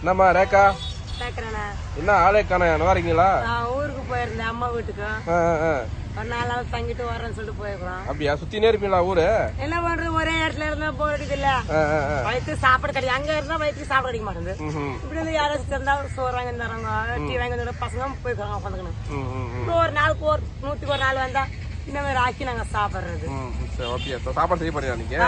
என்னம்மா கேக்குறேண்ணா என்ன ஆளே காண நான் ஊருக்கு போயிருந்தேன் அம்மா வீட்டுக்கு. நாள் தங்கிட்டு வரேன்னு சொல்லிட்டு போயிருக்கிறோம். அப்படியா? சுத்தினே இருப்பீங்களா ஊரு? என்ன பண்றது ஒரே இடத்துல இருந்தா இல்ல ஆ, ஆ, ஆ. வயிற்றுக்கு சாப்பாடு கிடைக்கும் அங்க இருந்தா வயிற்றுக்கு சாப்பாடு கிடைக்க மாட்டேங்குது. இப்படி வந்து யாராச்சும் இருந்தா சோறு வாங்கி தராங்க டீ வாங்கி பசங்க உட்காந்துக்கணும் ம். ஒரு நாளுக்கு ஒரு நூற்றுக்கு ஒரு நாள் வந்தா இந்த மாதிரி ஆக்கி நாங்க சாப்பிடுறது. சாப்பாடு செய்ய போறியா நீங்க?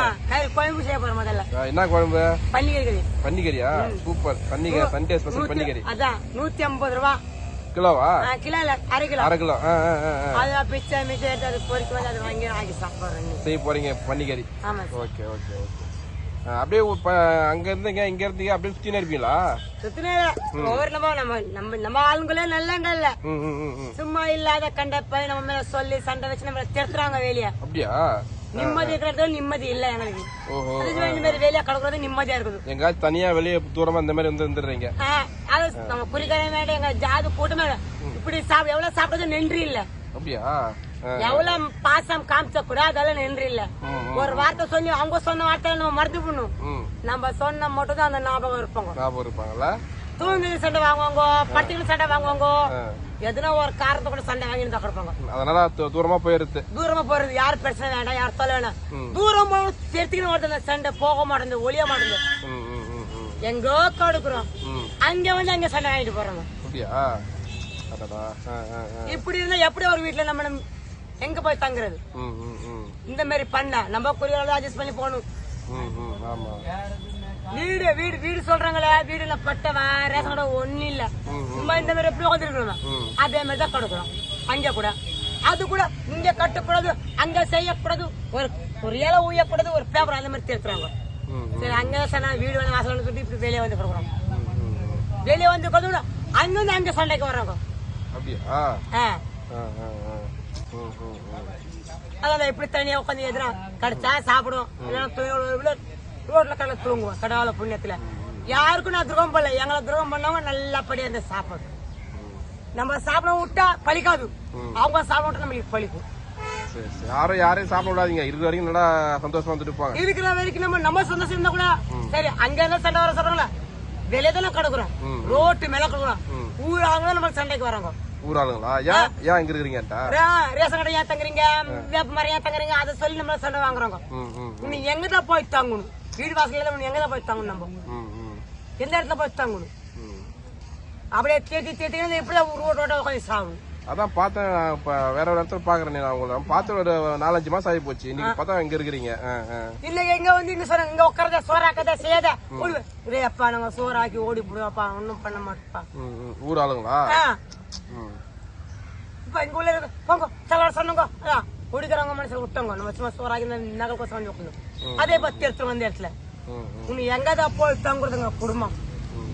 குழம்பு செய்ய போறோம் முதல்ல. என்ன குழம்பு? பன்னீர் கறி பன்னிக்கறியா சூப்பர். பன்னிக்கறி சண்டே ஸ்பெஷல் பன்னிக்கறி அதான் நூத்தி ஐம்பது ரூபா. கிலோவா? கிலோ இல்ல அரை கிலோ. அரை கிலோ. ஆ, ஆ, ஆ, ஆ. அது பிச்சை மிச்சை எடுத்து அது பொறிக்க வந்து அது வாங்கி ஆக்கி சாப்பிடுறேன். செய்ய போறீங்க பன்னிக்கறி ஆமா. Okay okay. அப்படியே அங்க இருந்தீங்க இங்க இருந்தீங்க அப்படியே சுத்தினே இருப்பீங்களா? சுத்தினே ஒவ்வொரு நம்ம நம்ம நம்ம நம்ம ஆளுங்களே நல்ல இல்ல ம், ம், ம், ம். சும்மா இல்லாத கண்டப்ப நம்ம மேல சொல்லி சண்டை வச்சு நம்மள திருத்துறாங்க வேலைய அப்படியா? நிம்மதி இருக்கிறது நிம்மதி இல்ல எங்களுக்கு ஓஹோ இந்த மாதிரி வேலையா கிடக்குறது நிம்மதியா இருக்குது. எங்காச்சும் தனியா வெளியே தூரமா இந்த மாதிரி வந்து வந்துடுறீங்க அது நம்ம குறிக்கிற வேண்டிய எங்க ஜாது கூட்டமே இப்படி சாப்பிட எவ்வளவு சாப்பிடுறது நன்றி இல்ல. அப்படியா. எவ்வளவு பாசம் காமிச்ச கூட அதெல்லாம் நன்றி இல்ல ஒரு வார்த்தை சொல்லி அவங்க சொன்ன வார்த்தை நம்ம மறந்து பண்ணும் நம்ம சொன்ன மட்டும் தான் அந்த ஞாபகம் இருப்பாங்க. ஞாபகம் இருப்பாங்கல்ல? தூங்கி சண்டை வாங்குவாங்க பட்டிக்கு சண்டை வாங்குவாங்க. எதுனா ஒரு காரணத்தை கூட சண்டை வாங்கிட்டு தான் அதனால தூரமா போயிருது. தூரமா போறது யார் பிரச்சனை வேண்டாம் யார் தொலை வேணாம். தூரம் சேர்த்துக்கின்னு வருது சண்டை போக மாட்டேங்குது ஒளிய மாட்டேங்குது. எங்கோ கடுக்குறோம். அங்க வந்து அங்க சண்டை வாங்கிட்டு போறாங்க. இப்படி இருந்தா எப்படி ஒரு வீட்டுல நம்ம எங்க போய் தங்குறது. இந்த மாதிரி பண்ண நம்ம குறியோட அட்ஜஸ்ட் பண்ணி போகணும். வீடு வீடு வீடு சொல்றாங்களே வீடுல பட்டவன் ரேஷன் கடை ஒண்ணு இல்ல. சும்மா இந்த மாதிரி எப்படி வந்துருக்கணும் ம். அதே மாதிரி தான் கொடுக்குறோம். அங்க கூட. அது கூட இங்க கட்டக்கூடாது அங்க செய்யக்கூடாது ஒரு ஒரு இலை ஊயக்கூடாது ஒரு பேப்பர் அந்த மாதிரி திருத்துறாங்க. சரி அங்க சொன்னா வீடு வேணும் வாசல் சொல்லிட்டு இப்படி வெளியே வந்து கொடுக்குறோம். வெளியே வந்து கொடுத்தோம்னா அங்கிருந்து அங்க சண்டைக்கு வர்றாங்க. அப்படியா ஆ. ஆ, ஆ, ஆ. ம், ம், ம். அதான் இப்படி தனியா உட்காந்து எதுனா கிடைச்சா துணி ரோட்ல கடை தூங்குவோம் கடவுள புண்ணியத்துல. யாருக்கும் நான் துரோகம் பண்ணல. எங்களை துரோகம் பண்ணவங்க நல்லபடியா இந்த சாப்பாடு நம்ம சாப்பிட விட்டா பழிக்காது. அவங்க சாப்பிட விட்டா நம்மளுக்கு பழிக்கும். யாரும் யாரையும் சாப்பிட விடாதீங்க. இருக்கிற வரைக்கும் நல்லா சந்தோஷமா வந்துட்டு இருக்கிற வரைக்கும் நம்ம நம்ம சொந்தம் இருந்தா கூட சரி அங்க என்ன சண்டை வர சொல்றாங்களா வெளியே தானே கிடக்குறோம். ரோட்டு மேல கிடக்குறோம். ஊர் அவங்க நம்ம சண்டைக்கு வராங்க. ஊராளுங்களா ஏன்? ஏன் இங்க இருக்கிறீங்கட்டா ரேஷன் கடை ஏன் தங்குறீங்க? வேப்ப மரம் ஏன் தங்குறீங்க? அதை சொல்லி நம்மள சண்டை வாங்குறாங்க நீ எங்க தான் போய் தங்கணும்? வீடு வாசல்ல எங்க தான் போய் தங்கணும் நம்ம? எந்த இடத்துல போய் தங்கணும்? அப்படியே தேட்டி தேட்டி எப்படி ரோட் ரோட உட்காந்து சாகணும் அதான் பார்த்தேன் இப்ப வேற ஒரு இடத்துல பாக்குறேன் நான் உங்களை. பார்த்து ஒரு நாலஞ்சு மாசம் ஆகி போச்சு இன்னைக்கு பார்த்தா இங்க இருக்கிறீங்க. இல்ல எங்க வந்து இங்க சொல்றாங்க இங்க உட்காரத சோறாக்கத செய்யாத. அப்பா நாங்க சோறாக்கி ஓடி போடுவாப்பா ஒண்ணும் பண்ண மாட்டோம்ப்பா. ஊர் ஆளுங்களா ஆ, இங்க உள்ள இருக்கு. போங்க செலவு சொன்னங்க குடிக்கிறவங்க மனசுல விட்டவங்க நம்ம சும்மா நகல் கோசம் வந்து உட்காந்து அதே பத்தி வந்த இடத்துல தங்குறதுங்க குடும்பம்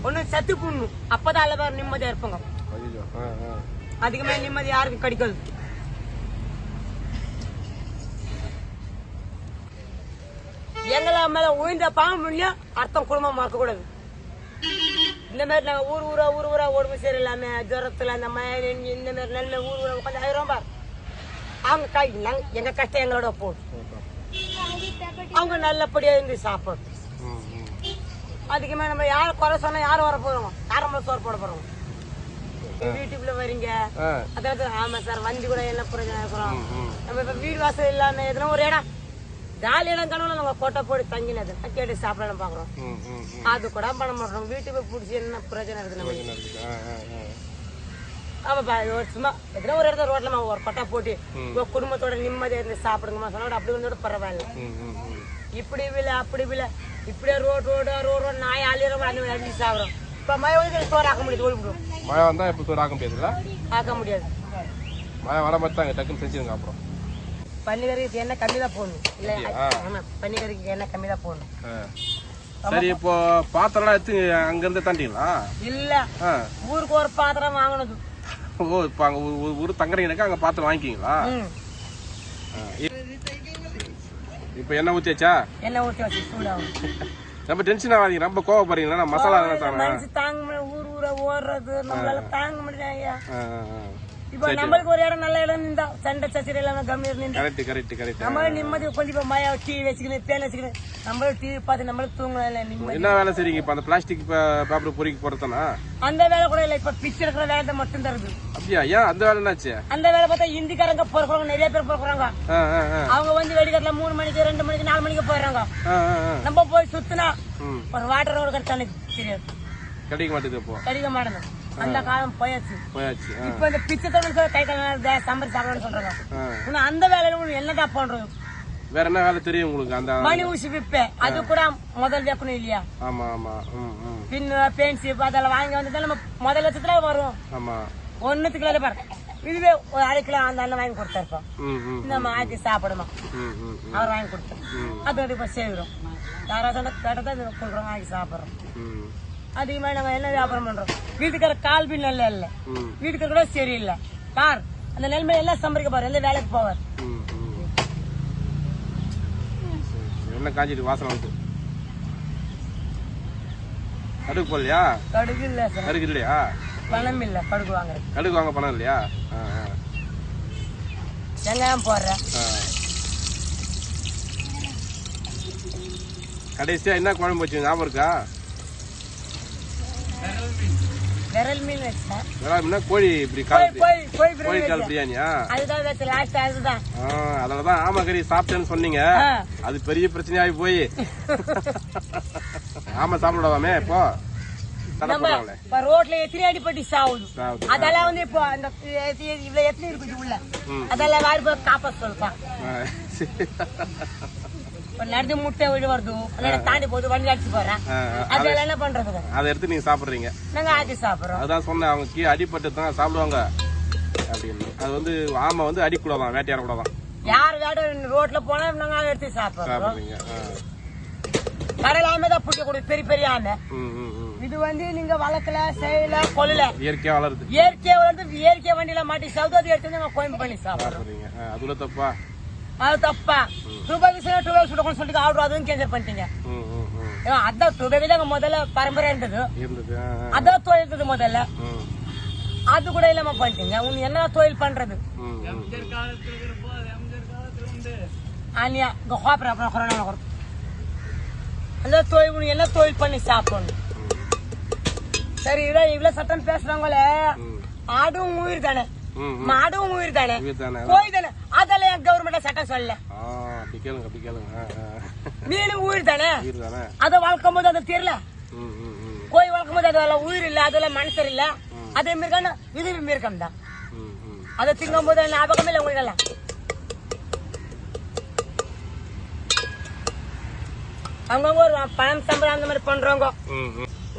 ஒண்ணு செத்து புண்ணு அப்பதான் அல்ல நிம்மதியா இருப்பாங்க ஐயோ நிம்மதி யாருக்கும் கிடைக்காது எங்களை மேல உயிர்ந்த பாம்பு அர்த்தம் குடும்பம் மறக்க கூடாது இந்த மாதிரி நாங்க ஊர் ஊரா ஊர் ஊரா உடம்பு சரியில்லாம ஜுரத்துல அந்த மாதிரி இந்த மாதிரி நல்ல ஊர் ஊரா உட்காந்து ஆயிரம் பார். அவங்க கை நாங்க எங்க கஷ்டம் எங்களோட போடும் அவங்க நல்லபடியா இருந்து சாப்பிடும். ம் ம் அதிகமா நம்ம யாரை குறை சொன்னா யாரும் வர போறோம்? யாரும் சோறு போட போறோம்? வீட்டுக்குள்ள வரீங்க. அதாவது ஆமா சார் வண்டி கூட என்ன பிரச்சனை இருக்கிறோம். நம்ம இப்ப வீடு வாசல் இல்லாம எதுனா ஒரு இடம் காலி இடம் கனவுல நம்ம கொட்டை போட்டு தங்கினது. கேட்டு சாப்பிடலாம் பாக்குறோம். அது கூட பண்ண மாட்டோம் வீட்டுக்கு பிடிச்சி என்ன பிரச்சனை இருக்கு நம்ம ஆமாப்பா சும்மா எதுனா ஒரு இடத்துல ரோட்ல ஒரு கொட்டை போட்டு குடும்பத்தோட நிம்மதியா இருந்து சாப்பிடுங்கம்மா சொன்னா அப்படி வந்து பரவாயில்ல. இப்படி வில அப்படி வில இப்படியே ரோடு ரோடு ரோடு ரோடு நாய் அழியிறோம் அந்த மாதிரி சாப்பிடும் இப்ப மழை வந்து சோறு ஆக்க முடியாது ஓடிவிடும் மழை வந்தா இப்போ சோறு ஆக்க முடியாதுல்ல ஆக்க முடியாது. மழை வர மாதிரி தான் டக்குன்னு செஞ்சுருங்க அப்புறம். பன்னிக்கறிக்கு எண்ணெய் கம்மி தான் போடணும். இல்ல? ஆமா பன்னிக்கறிக்கு எண்ணெய் கம்மி தான் போடணும். சரி இப்போ பாத்திரம்லாம் எடுத்து அங்க இருந்து தாண்டிங்களா இல்ல. ஊருக்கு ஒரு பாத்திரம் வாங்கினது ஓ இப்போ அங்க ஊர் தங்குறீங்கனாக்கா அங்க பாத்திரம் வாங்கிக்கிங்களா? இப்போ என்ன ஊத்தியாச்சா? ஊற்றி வச்சு சூடாகும் ரொம்ப டென்ஷன் ஆகாதீங்க ரொம்ப கோவப்படுறீங்களா? மசாலா தாங்க ஊர் ஊரா ஓடுறது நம்மளால தாங்க முடியல ஆ. இப்போ நம்மளுக்கு ஒரு இடம் நல்ல இடம் இருந்தா சண்டை சச்சரி இல்லாம கம்மி இருந்தா கரெக்ட் கரெக்ட் கரெக்ட் நம்மளும் நிம்மதி கொஞ்சம் இப்போ மய டிவி வச்சுக்கணும் பேன் வச்சுக்கணும் நம்மளும் டிவி பார்த்து நம்மளும் தூங்கலாம் இல்லை நிம்மதி. என்ன வேலை செய்றீங்க இப்ப? அந்த பிளாஸ்டிக் பேப்பர் பொறிக்கு போறதானா அந்த வேலை கூட இல்லை. இப்ப பிச்சை இருக்கிற வேலை தான் மட்டும் தருது. அப்படியா? ஏன் அந்த வேலை என்னாச்சு? அந்த வேலை பார்த்தா இந்திக்காரங்க பொறுக்குறாங்க நிறைய பேர் பொறுக்குறாங்க. அவங்க வந்து வெடிக்கிறதுல மூணு மணிக்கு ரெண்டு மணிக்கு நாலு மணிக்கு போயிடுறாங்க. நம்ம போய் சுத்தினா. ஒரு வாட்டர் ரோடு கிடைச்சானு தெரியாது. கிடைக்க மாட்டேது இப்போ. கிடைக்க மாட்டேங்குது. அந்த காலம் போயாச்சு. போயாச்சு இப்ப இந்த பிச்சை தொழில் கை கால சம்பரி சாப்பிடணும்னு சொல்றாங்க. இன்னும் அந்த வேலையில உனக்கு என்னடா பண்றது? வேற என்ன வேலை தெரியும் உங்களுக்கு அந்த மணி ஊசி விப்பேன் அது கூட முதல் வைக்கணும் இல்லையா? ஆமா ஆமா. பின்னு பென்சில் அதெல்லாம் வாங்கி வந்து நம்ம முதல் லட்சத்துல வரும். ஆமா. ஒன்னுத்துக்கு இல்லை பாரு. இதுவே ஒரு அரை கிலோ அந்த அண்ணன் வாங்கி கொடுத்தாருப்பா. ம் ம் நம்ம ஆக்கி சாப்பிடுமா. அவர் வாங்கி கொடுத்தாரு ம். அது இப்போ சேவிடும் யாராவது கேட்டதான் கொடுக்குறோம் வாங்கி சாப்பிட்றோம். அதிகமாக நம்ம என்ன வியாபாரம் பண்றோம்? வீட்டுக்கார கால் பின் நல்ல இல்லை. வீட்டுக்கார கூட சரியில்லை. கார் அந்த நிலைமையில எல்லாம் சம்பரிக்க போவார் எந்த வேலைக்கு போவார். என்ன காஞ்சிட்டு வாசனை வந்து? கடுகு போடலையா? கடுகு இல்லை கடுகு இல்லையா? பணம் இல்லை கடுகு வாங்குறது கடுகு வாங்க பணம் இல்லையா? வெங்காயம் போடுறேன். கடைசியா என்ன குழம்பு வச்சு ஞாபகம் இருக்கா? விரல் மீன் வச்சேன் வேளாண்மைனா கோழி இப்படி போய் கால் போய் போய் கோழி கால். பிரியாணியா? அதுதான் வச்சு லாஸ்ட் அதுதான். ஆ, அதனாலதான் ஆமக்கறி சாப்பிட்டேன்னு சொன்னீங்க. அது பெரிய பிரச்சனையாகி போய். ஆமா சாப்பிடாமே இப்போ ரோட்ல எத்தனை அடிப்பட்டு சாவுது. அதெல்லாம் வந்து இப்போ அந்த இவ்வளவு எத்தனை இருக்குது உள்ள. அதெல்லாம் வாரி போய் காப்பாத்து இப்ப நடந்து முட்டை வீடு வருது தாண்டி போகுது வண்டி அடிச்சு போறேன். அதெல்லாம் என்ன பண்றது அதை எடுத்து நீங்க சாப்பிடுறீங்க. நாங்க ஆக்கி சாப்பிடுறோம். அதான் சொன்னேன் அவங்க கீழே அடிபட்டு தான் சாப்பிடுவாங்க. அப்படின்னு. அது வந்து ஆமை வந்து அடிக்கூடாதான் வேட்டையாட கூடாதான் யார் வேட ரோட்ல போனா நாங்க அதை எடுத்து சாப்பிடுறோம். கடல் ஆமை தான் பிடிக்க கூடிய பெரிய பெரிய ஆமை. இது வந்து நீங்க வளர்க்கல செய்யல கொல்லல. இயற்கையா வளருது. இயற்கையா வந்து இயற்கை வண்டியில மாட்டி சவுதாதி எடுத்து நாங்க கோயம்பு பண்ணி சாப்பிடுறோம். அதுல தப்பா? அது தப்பா ரூபாய்க்கு சில டூ சுடணும்னு சொல்லிட்டு ஆர்டர் அதுவும் கேன்சல் பண்ணிட்டீங்க அதான் டூ வீலர் தாங்க முதல்ல பரம்பரை இருந்தது. அதான் தொழில் இருந்தது முதல்ல ம், அது கூட இல்லாம பண்ணிட்டீங்க உன் என்ன தொழில் பண்றது. அனியா இங்க ஹாப்பர் அப்புறம் கொரோனா வரும் அந்த தொழில் உனக்கு என்ன தொழில் பண்ணி சாப்பிடணும் சரி இவ்வளவு இவ்வளவு சட்டம் பேசுறாங்களே. ஆடும் உயிர் தானே. மாடும் உயிர் தானே இது தானே அதெல்லாம் என் கவர்மெண்ட் சட்டம் சொல்லல. அப்படி கேளுங்க அப்படி கேளுங்க. ஆ, ஆ. மீன் உயிர் தானே அதை வளர்க்கும் போது அது தெரியல. கோழி வளர்க்கும் போது அதெல்லாம் உயிர் இல்ல அதெல்லாம் மனுஷர் இல்ல. அதே மிருகம் இது மிருகம் தான். அதை திங்கும் போது ஞாபகம் இல்லை உங்களுக்கு எல்லாம் அவங்கவுங்க ஒரு பணம் சம்பளம் அந்த மாதிரி பண்றவங்க.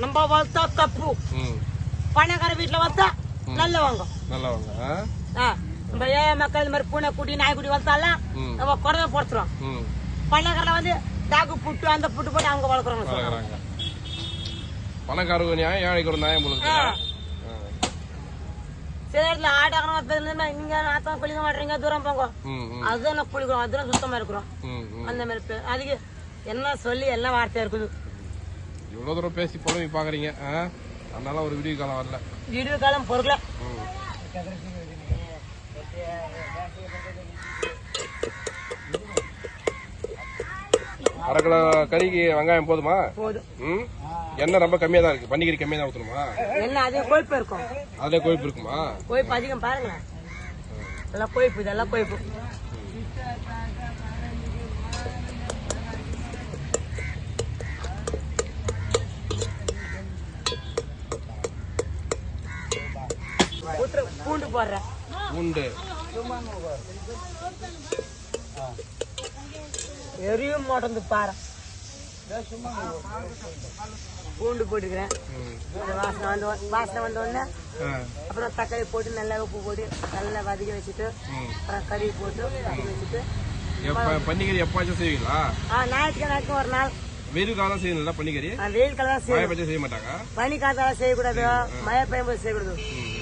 நம்ம வளர்த்தா தப்பு. பணக்கார வீட்டுல வளர்த்தா நல்லவங்க நல்லவங்க நம்ம ஏழை மக்கள் இந்த மாதிரி பூனை குட்டி நாய்க்குட்டி வளர்த்தாலாம். நம்ம குறைய போடுறோம் ம். பணக்காரில் வந்து டாக்கு புட்டு அந்த புட்டு போட்டு அவங்க வளர்க்குறாங்க பணக்காரங்க நியாயம் ஏழைக்கு ஒரு நியாயம் போல. சில இடத்துல ஆட்டாக்கிறோம் நீங்க நாத்தம் குளிக்க மாட்டீங்க தூரம் போங்க அதுதான் நான் குளிக்கிறோம் அதுதான் சுத்தமா இருக்கிறோம். அந்த மாதிரி அதுக்கு என்ன சொல்லி என்ன வார்த்தை இருக்குது இவ்வளவு தூரம் பேசி புலம்பி பாக்குறீங்க? அதனால ஒரு வீடியோ காலம் வரல. விடிவு காலம் ம். அரை கிலோ கறிக்கு வெங்காயம் போதுமா? போதும். ம்? எண்ணெய் ரொம்ப கம்மியா தான் இருக்கு. பன்னிக்கறி கம்மியா தான் ஊத்தணுமா? என்ன அதே கொழுப்பு இருக்கும். அதுல கொழுப்பு இருக்குமா? கொழுப்பு அதிகம் பாருங்களேன். இதெல்லாம் கொழுப்பு இதெல்லாம் கொழுப்பு. பூண்டு போடுறேன் பூண்டு. எரியும் மாட்டேந்து பாரு பூண்டு போட்டுக்கிறேன். வாசனை வந்த வாசனை வந்த உடனே. அப்புறம் தக்காளி போட்டு நல்லா உப்பு போட்டு நல்லா வதக்கி வச்சுட்டு. அப்புறம் கறி போட்டு வதக்கி வச்சுட்டு பன்னிக்கறி எப்பாச்சும் செய்வீங்களா? ஆ ஞாயிற்றுக்கிழமை ஒரு நாள். வெயில் காலம் செய்யணும்ல பன்னிக்கறி? வெயில் காலம் செய்ய மாட்டாங்க? பனி காத்தால செய்யக்கூடாது. மழை பெய்யும் போது செய்யக்கூடாது.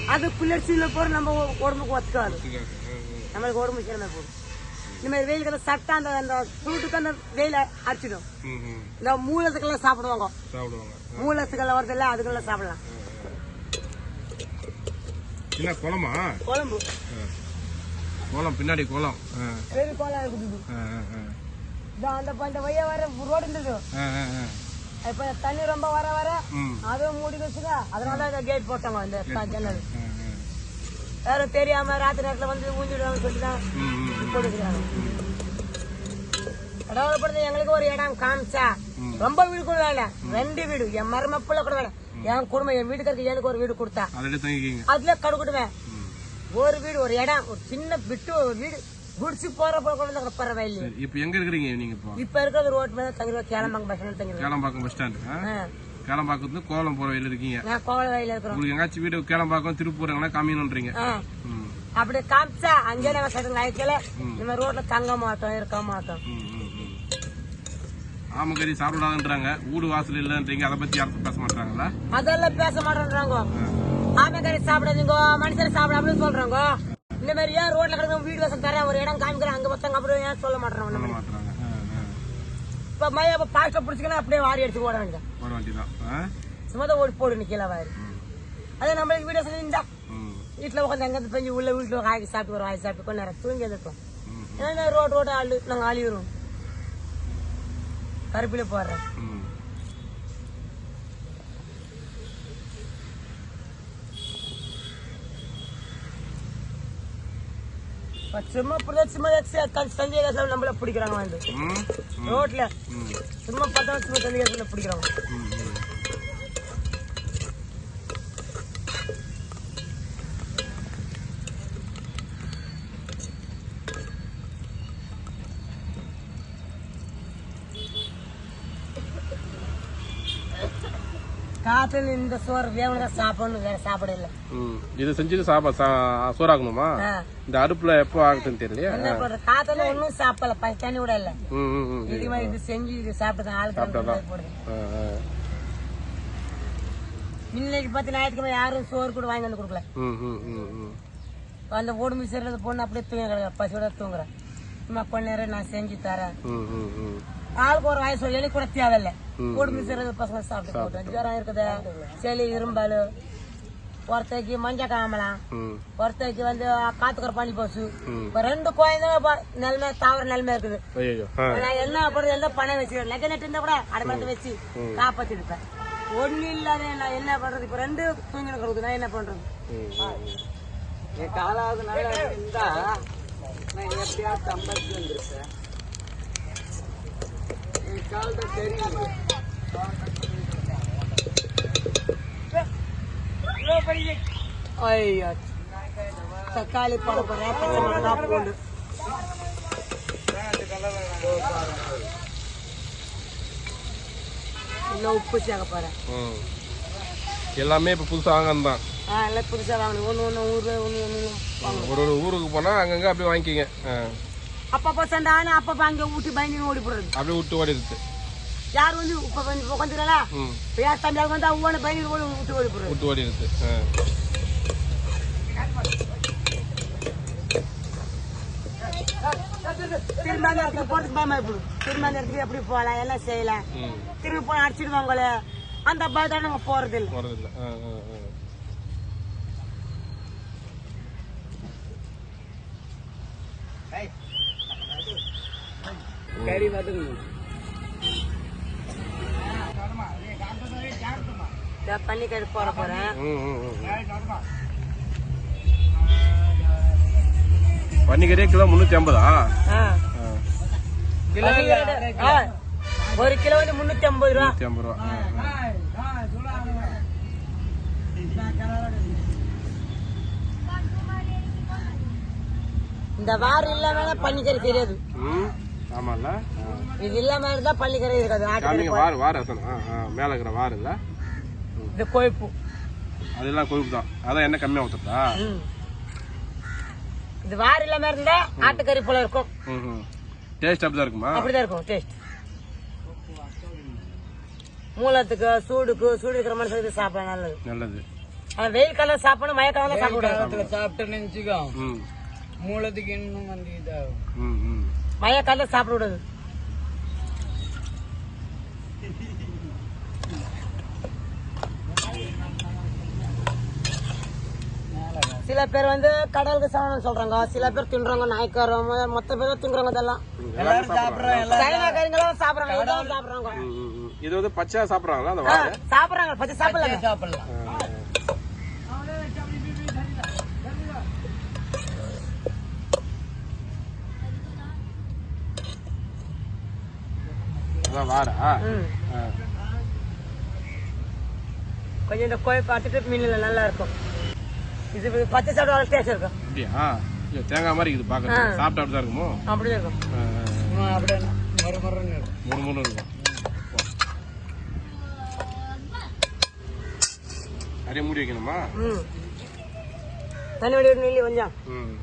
அது குளிர்ச்சியில் போற நம்ம உடம்புக்கு ஒத்துக்காது. நம்மளுக்கு உடம்பு சிறமை போடும் இந்த மாதிரி வெயில் காலம் சட்டை அந்த அந்த சூட்டுக்கு அந்த வெயில் அடிச்சிடும். இந்த மூலத்துக்கெல்லாம் சாப்பிடுவாங்க. மூலத்துக்கெல்லாம் வருது இல்லை அதுக்கெல்லாம் சாப்பிடலாம். என்ன குளமா குழம்பு. குளம் பின்னாடி பெரிய குளம் இருக்குது அந்த ப- இந்த வழியா வர ரோடு இருந்தது. இப்ப தண்ணி ரொம்ப வர வர. அதுவும் மூடி வச்சுங்க அதனால இந்த கேட் போட்டாங்க இந்த ஜன்னல். வேற தெரியாம ராத்திரி நேரத்துல வந்து ஊஞ்சிடுவாங்க சொல்லி தான் ம், ம், ம். போட்டுக்கிறாங்க. கடவுளப்படுத்த எங்களுக்கு ஒரு இடம் காமிச்சா. ரொம்ப வீடு கூட வேண்டாம் ரெண்டு வீடு. என் மருமப்புள்ள கூட வேண்டாம் என் குடும்பம் என் வீட்டுக்காருக்கு எனக்கு ஒரு வீடு கொடுத்தா. அதில் கடுக்கிடுவேன். ஒரு வீடு ஒரு இடம் ஒரு சின்ன விட்டு ஒரு வீடு. குடிச்சு போற போல கூட பரவாயில்லை இப்போ எங்க இருக்கிறீங்க நீங்க இப்போ? இப்ப இருக்கிறது ரோட் மேல தங்கிடுவோம் கேளம்பாங்க பஸ் ஸ்டாண்ட் தங்கிடுவோம் கேளம்பாக்கம் பஸ் ஸ்டாண்டு. கேளம்பாக்கத்துல கோலம் போற வழியில இருக்கீங்க. நான் கோவல வயல இருக்கிறோம். உங்களுக்கு எங்காச்சும் வீடு கேளம்பாக்கம் திருப்பூர் எங்கன்னா. ம். அப்படி காமிச்சா அங்கே நாங்க சட்டம் ஆயிக்கல நம்ம ரோட்ல தங்க மாட்டோம் இருக்க மாட்டோம். ஆமக்கறி சாப்பிடாதுன்றாங்க வீடு வாசல் இல்லைன்றீங்க. அதை பத்தி யாரும் பேச மாட்டாங்களா? அதெல்லாம் பேச மாட்டேன்றாங்க ஆமைக்கறி சாப்பிடாதீங்க மனுஷன் சாப்பிட அப்படின்னு சொல்றாங்க. இந்த ஏன் ரோட்ல கிடக்க வீடு வசம் தரேன் ஒரு இடம் காமிக்கிறேன் அங்க பத்தாங்க அப்படி ஏன் சொல்ல மாட்டேறாங்க இப்ப மைய இப்ப பாஸ்ட பிடிச்சிக்கணும் அப்படியே வாரி அடிச்சு ஓட வேண்டியது ஒரு வண்டி தான் சும்மா தான் ஓடி போடு நிக்கல வாரி. அதே நம்மளுக்கு வீடு வசதி இருந்தா. வீட்டுல உட்காந்து அங்க பெஞ்சு உள்ள வீட்டுல ஆக்கி சாப்பிட்டு வரோம் ஆக்கி சாப்பிட்டு கொஞ்ச நேரம் தூங்கி எழுதிட்டோம் ஏன்னா ரோடு ரோடு ஆளு நாங்க ஆளி வருவோம். கருப்பில போடுறேன் இப்ப சும்மா இப்படிதான் சும்மா தன் சஞ்சய் காசுல நம்மள பிடிக்கிறாங்க வந்து ரோட்ல. சும்மா பார்த்தா சும்மா சஞ்சய் காசுல பிடிக்கிறாங்க. காத்துல இந்த சோறு வேணுங்க சாப்பிடணும் வேற சாப்பிட இல்ல. இது செஞ்சது சாப்பா சா- சோறாக்கணுமா ஆ. இந்த அடுப்புல எப்போ ஆகுதுன்னு பண்ற காத்துல ஒண்ணும் சாப்பிடல பச்சை தண்ணி கூட இல்ல. இது மாதிரி இது செஞ்சு இது சாப்பிட்டு ஆளுக்கு. இன்னைக்கு பத்து ஞாயிற்றுக்கிழமை யாரும் சோறு கூட வாங்கி வந்து கொடுக்கல. அந்த உடம்பு சரியில்லாத பொண்ணு அப்படியே தூங்க பசியோட தூங்குறேன் சும்மா கொஞ்ச நேரம் நான் செஞ்சு தரேன். ஆளுக்கு ஒரு வயசு எலி கூட தேவையில்ல. உடம்பு சரியில்லாத பசங்க சாப்பிட்டு போட்டோம் ஜுரம் இருக்குது. சளி இரும்பல். ஒருத்தைக்கு மஞ்ச காமலாம். ஒருத்தைக்கு வந்து காத்துக்கிற பனி போசு. இப்ப ரெண்டு குழந்தைங்க நிலைமை தாவர நிலைமை இருக்குது. நான் என்ன பண்றது எல்லாம் பணம் வச்சு லெக்க நட்டு இருந்தா கூட அடைமத்து வச்சு காப்பாத்தி இருப்பேன் ஒண்ணு இல்லாத நான் என்ன பண்றது? இப்ப ரெண்டு தூங்கி கிடக்குது நான் என்ன பண்றது? காலாவது நல்லா இருந்தா நான் எப்படியாவது சம்பாதிச்சு வந்திருப்பேன் என் கால் தான் தெரியுது ஐயோ தக்காளி போட போறேன் பச்சை மிளகா பூண்டு இன்னும் உப்பு சேர்க்க போறேன் ம். எல்லாமே இப்ப புதுசா வாங்கணும் தான் ஆ எல்லாம் புதுசா வாங்கணும் ஒண்ணு ஒண்ணு ஊரு ஒண்ணு வாங்கணும் ஒரு ஒரு ஊருக்கு போனா அங்கங்க அப்படியே வாங்கிக்கிங்க ஆ. அப்பப்போ ஆனா அப்பப்போ அங்க ஊட்டி பயந்து ஓடி போடுறது அப்படியே விட்டு ஓடி இருக்கு யார் வந்து இப்ப வந்து உட்காந்துக்கிறா ம். இப்ப யார் தம்பியாக வந்து அவ்வளோ பயந்து ஓடி விட்டு ஓடி போடுறது விட்டு ஓடி இருக்கு. திரும்ப அந்த இடத்துக்கு போறதுக்கு பயமா போடும் திரும்ப அந்த இடத்துக்கு எப்படி போகலாம் எல்லாம் செய்யலாம்? ம். திரும்பி போன அடிச்சிடுவாங்களே அந்த பயத்தோட நாங்க போறது இல்லை போறதில்ல. ஆ, ஆ, கறி வதங்கணும் பண்ணி கறி போட போறேன். பன்னிக்கறியே கிலோ முந்நூற்றி ஐம்பதா. ஒரு கிலோ வந்து முன்னூத்தி ஐம்பது ரூபா. ஐம்பது ரூபா. இந்த வாரம் இல்லாம பன்னிக்கறி தெரியாது. ம் ஆமாம்ல ஆ. இது இல்லாம இருந்தா பன்னிக்கறி இருக்காது காமிங்க வாரு வாரு அசன் மேலே இருக்கிற வாரு இல்ல இது கொழுப்பு. அதெல்லாம் கொழுப்பு தான். அதான் என்ன கம்மியாக ஊற்றுறதா ம். இது வாரம் இல்லாம இருந்தா ஆட்டுக்கறி போல இருக்கும். ம் ம். டேஸ்ட் அப்படி தான் இருக்குமா? அப்படிதான் இருக்கும் டேஸ்ட் மூலத்துக்கு சூடுக்கு சூடு இருக்கிற மனுஷனுக்கு சாப்பிட நல்லது. நல்லது. வெயில் காலம் சாப்பிடணும் மழை காலம் காலத்துல சாப்பிட்டேன்னு நினைச்சுக்கோ. ம். மூலத்துக்கு இன்னும் வந்து இதாகும். ம் ம் மழை காலம் சாப்பிட காசு சில பேர் வந்து கடலுக்கு சமணம் சொல்றாங்க. சில பேர் தின்றாங்க நாய்க்காரம் மொத்த பேர் தின்றாங்க இதெல்லாம். சைனாக்காரங்களும் சாப்பிடுறாங்க. இதெல்லாம் சாப்பிடுறாங்க. இது வந்து பச்சையா சாப்பிடுறாங்களா சாப்பிடுறாங்க. பச்சை சாப்பிடல. சாப்பிடலாம். அதான் வாடா ம். கொஞ்சம் இந்த கோழி பார்த்துட்டு மீன்ல நல்லா இருக்கும். இது பச்சை சாப்பிட டேஸ்ட் இருக்கும் அப்படியா? இல்ல தேங்காய் மாதிரி இது பாக்குறது சாப்பிட்டா இருக்குமோ? அப்படி இருக்கும். ஆ, ஆ, ஆ. அப்படியே மறு மறுன்னு இருக்கும். மூணு மூணு இருக்கும். நிறைய மூடி வைக்கணுமா? ம். தண்ணி வடி கொஞ்சம். ம்.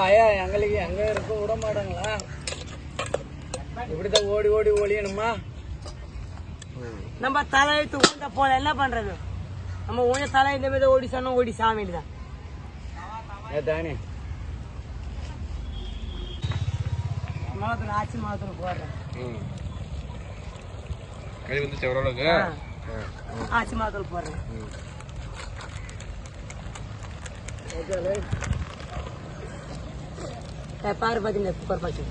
ஐயா எங்களுக்கு எங்க இருக்க விட மாட்டாங்களா? இப்படிதான் ஓடி ஓடி ஒளியணுமா? ம். நம்ம தலையெழுத்து ஊந்த போல என்ன பண்றது? நம்ம ஊஞ்ச தலை இந்த மாதிரி ஓடி சொன்னோம் ஓடி சாமி தான். ஏ தானே. மாதத்துல ஆட்சி மாதத்துல போடுறேன் ம். கறி வந்துச்சு ஓரளவுக்கு? ஆ. ஆ. ஆட்சி மாதத்துல போடுறேன் ம். ஏ, பாரு பாத்தீங்க குக்கர் பாச்சு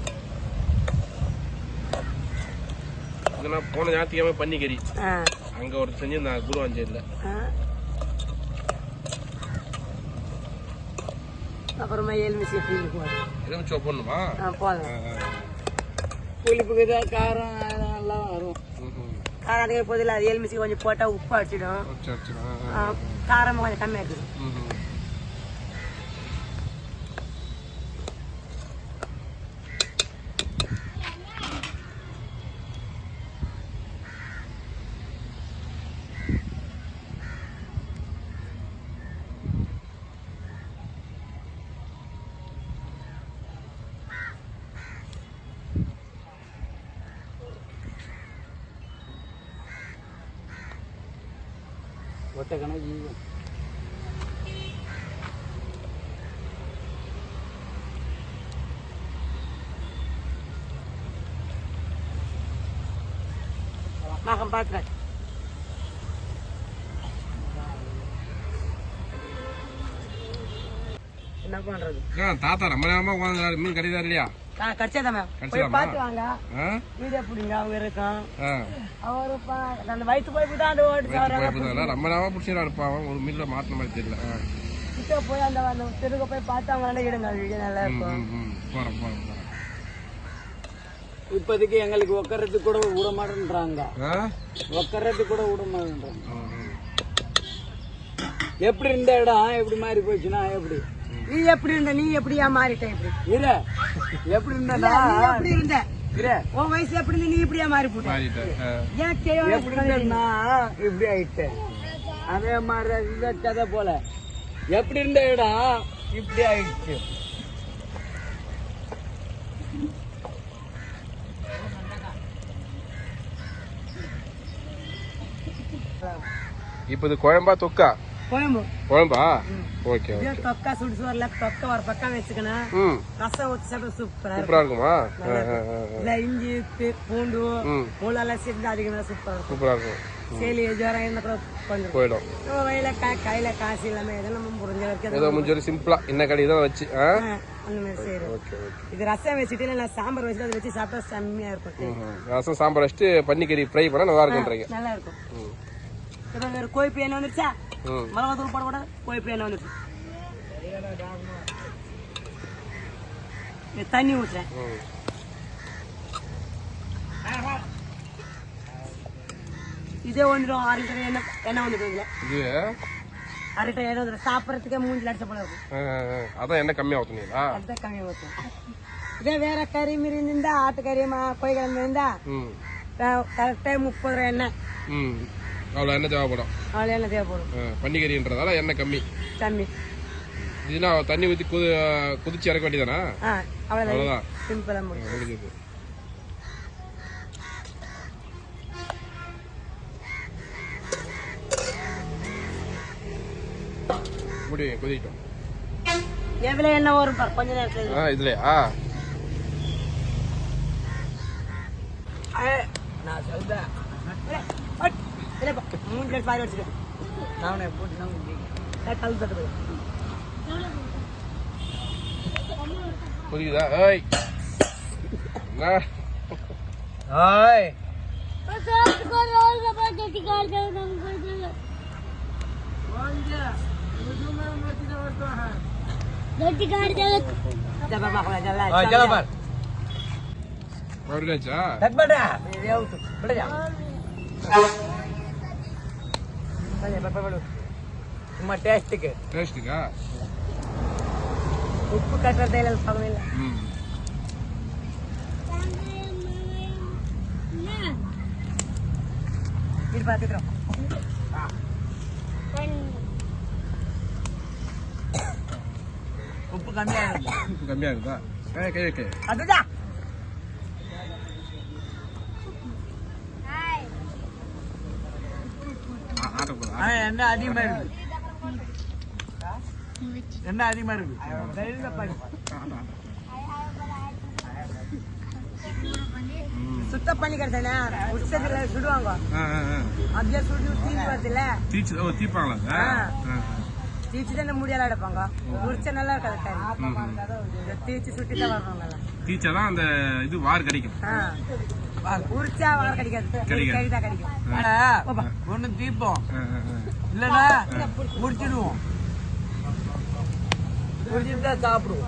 இதெல்லாம் போன ஞாயிற்றுக்கிழமை பண்ணி கறி ஆ அங்க ஒரு செஞ்சு நான் குருவாஞ்சேரியில். அப்புறமா எலுமிச்சி போடுறேன் எலுமிச்சை போடணுமா போதும் புளிப்புக்கு தான் காரம் அதெல்லாம் வரும். காரம் அதிகம் போதில்ல அது எலுமிச்சி கொஞ்சம் போட்டா உப்பு அடிச்சிடும். காரமும் கொஞ்சம் கம்மியாக இருக்குது ம், ம். ஒத்த கணக்கு மகம் பார்த்துக்க என்ன பண்றது? தாத்தா ரொம்ப நேரமா உட்காந்து மீன் கறிதான் இல்லையா? கடிச்சதா மேம் போய் கடிச்சதாம்மா? பார்த்து வாங்க? வீடியோ பிடிங்க அவங்க இருக்கும் ஆ. அவரு அந்த வயிற்று போய் தான் அந்த ஓடி. ரொம்ப நேரமா பிடிச்சிடா இருப்பான் ஒரு மீன்ல மாட்டின மாதிரி தெரியல. கிட்ட போய் அந்த தெருக்க போய் பார்த்து அவங்க நல்லா இடுங்க வீடியோ நல்லா ம், இருக்கும். ம், ம். இப்போதைக்கு எங்களுக்கு உட்கறதுக்கு கூட விட மாட்டேன்றாங்க ஆ? உட்கறதுக்கு கூட விட மாட்டேன்றாங்க. எப்படி இருந்த இடம்? எப்படி மாறி போச்சுன்னா எப்படி? நீ எப்படி இருந்த? நீ எப்படியா மாறிட்ட இப்படி? இர. எப்படி இருந்தனா நீ எப்படி இருந்த? இர. உன் வயசு எப்படி இருந்த? நீ இப்படியா மாறி போட்ட? எப்படி இருந்தனா இப்படி ஆயிட்டேன் அதே மாதிரி கதை போல. எப்படி இருந்த இடம்? இப்படி ஆயிடுச்சு. இப்ப இது குழம்பா தொக்கா? குழம்பு. குழம்பா? ஓகே இதே தொக்கா சுடு சோறுல தொக்க ஒரு பக்கம் வச்சுக்கணும். ரசம் ஊற்றி சாப்பிட சூப்பரா இருக்கும். சூப்பரா இருக்குமா. இல்ல இஞ்சி பூண்டு ம். மூளெல்லாம் சேர்ந்து அதிகமாக சூப்பரா இருக்கும். சூப்பரா இருக்கும். சேலி ஜுரம் என்ன கூட கொஞ்சம் போயிடும். நம்ம வயல கையில காசு இல்லாம எதோ நம்ம முடிஞ்ச வரைக்கும் ஏதோ முடிஞ்ச சிம்பிளா என்ன கடை தான் வச்சு ஆ? ஆ, அந்த மாதிரி செய்யறோம். Okay okay. இது ரசம் வச்சுட்டு இல்ல சாம்பார் வச்சுட்டு அதை வச்சு சாப்பிட்டா செம்மையா இருக்கும். ரசம் சாம்பார் வச்சுட்டு பன்னிக்கறி ஃப்ரை பண்ணா நல்லா இருக்குன்றீங்க நல்லா இருக்கும். இப்போ வேற கோழிப்பு எண்ணெய் வந்துருச்சா? ம் மிளகா தூள் போட கூட கோழிப்பு எண்ணெய் வந்துருச்சு. இது தண்ணி ஊற்றுறேன் இதே வந்துடும். அரை லிட்டர் எண்ணெய் எண்ணெய் இதுல. இது? அரை லிட்டர் எண்ணெய் வந்துடும் சாப்பிட்றதுக்கே மூஞ்சி அடிச்ச போல இருக்கும். அதான் என்ன கம்மியா ஊத்துனீங்களா? அதுதான் கம்மி ஊற்றும் இதே வேற கறி மீறி இருந்தா ஆட்டுக்கறி மா கோழி கிழங்கு இருந்தா கரெக்டாக முப்பது ரூபா எண்ணெய். ம். அவ்வளோ எண்ணெய் தேவைப்படும். அவ்வளோ எண்ணெய் தேவைப்படும். பன்னிக்கறின்றதால எண்ணெய் கம்மி. கம்மி. இதுனா தண்ணி ஊற்றி குதி குதிச்சு இறக்க வேண்டியதானா ஆ அவ்வளோதான் சிம்பிளாக முடிஞ்சது முடி குதிக்கிட்டோம். எவ்வளோ எண்ணெய் வரும் கொஞ்ச நேரத்தில் ஆ இதுலையா? நான் சொல்றேன். இல்லப்பா மூஞ்சில பாரு வச்சுக்க நானே போட்டு நான் கல் தட்டு புரியுதா ஏய் என்ன? ஓய் जब बाबा जल्ला ஓய் चलो पर மறுபடியாச்சா तक बेटा ये आउट बेटा जा चल बाबा बोलो சும்மா டேஸ்ட்டுக்கு டேஸ்ட்டுக்கா உப்பு கட்டுறதே இல்லை சமையல் இது பார்த்துக்கிறோம் உப்பு கம்மியாக உப்பு கம்மியாக இருக்குதா? அதுதான். என்ன அதிகமா இருக்கு? என்ன அதிகமா இருக்கு? சுத்த பண்ணி கிடைச்சானே உச்சத்துல சுடுவாங்க அப்படியே சுடு தீஞ்சு வருதுல்ல? தீச்சு ஓ தீப்பாங்களா? தீச்சு தான் முடியால எடுப்பாங்க உரிச்ச நல்லா இருக்காது தீச்சு சுட்டி தான் நல்லா தீச்சாதான் அந்த இது வார் கிடைக்கும். உரிச்சா வர கிடைக்காது. கிடைக்கும். ஆனா ஒண்ணு தீப்போம் ஆ, ஆ, ஆ. இல்லனா முடிச்சிடுவோம் முடிச்சிட்டு தான் சாப்பிடுவோம்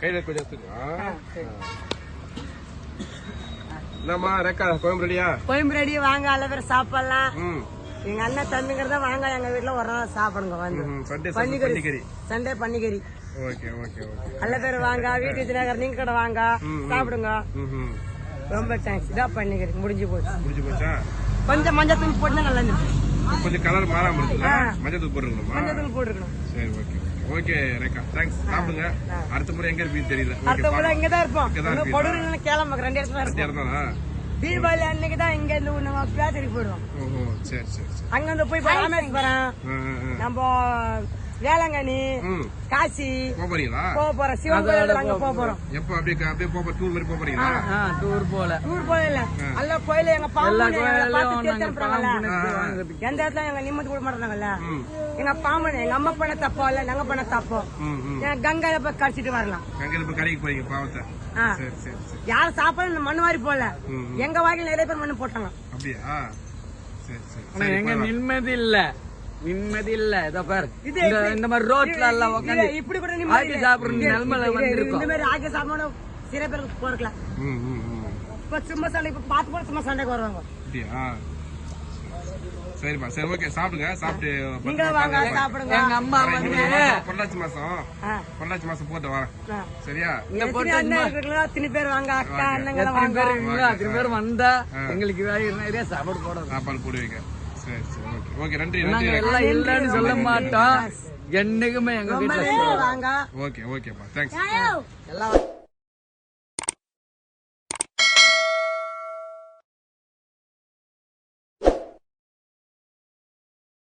கையில கொஞ்சம். என்னம்மா ரெக்கா கோயம்பு ரெடியா? கோயம்பு ரெடி வாங்க அல்ல பேர் சாப்பிடலாம். எங்க அண்ணன் தம்பிங்கிறத வாங்க எங்க வீட்டுல ஒரு நாள் சாப்பிடுங்க வந்து. பன்னிக்கறி சண்டே பன்னிக்கறி. ஓகே ஓகே நல்ல பேர் வாங்க வீட்டு தினகர் நீங்க கடை வாங்க. சாப்பிடுங்க. ரொம்ப தேங்க்ஸ் இதான் பன்னிக்கறி முடிஞ்சு போச்சு. முடிஞ்சு போச்சா? கொஞ்சம் மஞ்சள் தூள் போட்டு நல்லா இருந்துச்சு. கொஞ்சம் கலர் மாறாம இருக்குல்ல. மஞ்சள் தூள் போட்டுருக்கணுமா? மஞ்சள் தூள் போட்டுருக்கணும். சரி ஓகே ஓகே ரேகா. தேங்க்ஸ் சாப்பிடுங்க. அடுத்த முறை எங்க இருப்பீங்க தெரியல. அடுத்த முறை இங்க தான் இருப்போம்? கொடுன்னு கிளம்ப ரெண்டு இடத்துல இருப்போம். தீபாவளி அன்னைக்கு தான் இங்க இருந்து நம்ம பேட்டரிக்கு போயிடுவோம். அங்க இருந்து போய் ராமேஸ்வரம். நம்ம வேளாங்கண்ணி காசி போக போறோம். சிவன் கோயில் அங்க போக போறோம். எப்போ அப்படியே க- அப்படியே போக டூர் மாதிரி போக போறீங்களா? டூர் போல. டூர் போல இல்ல அல்ல கோயில எங்க பாம்பு எந்த இடத்துல எங்க நிம்மதி கொடுக்க மாட்டாங்கல்ல எங்க பாம்பு எங்க அம்மா பண்ண தப்போ இல்ல நாங்க பண்ண தப்போ? எங்க கங்கையில போய் கடிச்சிட்டு வரலாம். கங்கையில இப்போ கடைக்கு போறீங்க பாவத்தை. யாரும் சாப்பாடு மண் வாரி போல. எங்க வாயில நிறைய பேர் மண்ணு போட்டாங்க அப்படியா? எங்க. நிம்மதி இல்ல. நிம்மதி இல்ல இத பாரு. இது இந்த இந்த மாதிரி ரோட்ல எல்லாம் இது- உட்காந்து இப்படி கூட ஆக்கி. சாப்பிடுற நிலைமையில வந்திருக்கோம். இந்த மாதிரி ஆக்கி சாப்பிடணும். சில பேருக்கு போறக்கலாம் ம் ம் ம். இப்ப சும்மா சண்டை இப்ப பார்த்து போல சும்மா சண்டைக்கு வருவாங்க. சரிப்பா சரி ஓகே சாப்பிடுங்க. சாப்பிட்டு நீங்க வாங்க சாப்பிடுங்க. எங்க அம்மா. வந்து பொள்ளாச்சி மாசம். பொள்ளாச்சி மாசம் போட்டு வரேன். சரியா? இந்த அத்தனை பேர் வாங்க அக்கா அண்ணங்க பேர் பேர் வந்தா எங்களுக்கு வேற நிறைய சாப்பாடு போடணும். சாப்பாடு போடுவீங்க. சரி சரி ஓகே ஓகே நன்றி நன்றி. நாங்க எல்லாம் இல்லன்னு சொல்ல மாட்டோம். என்னைக்குமே எங்க வீட்டுல வாங்க. ஓகே ஓகேப்பா தேங்க்ஸ் எல்லாம்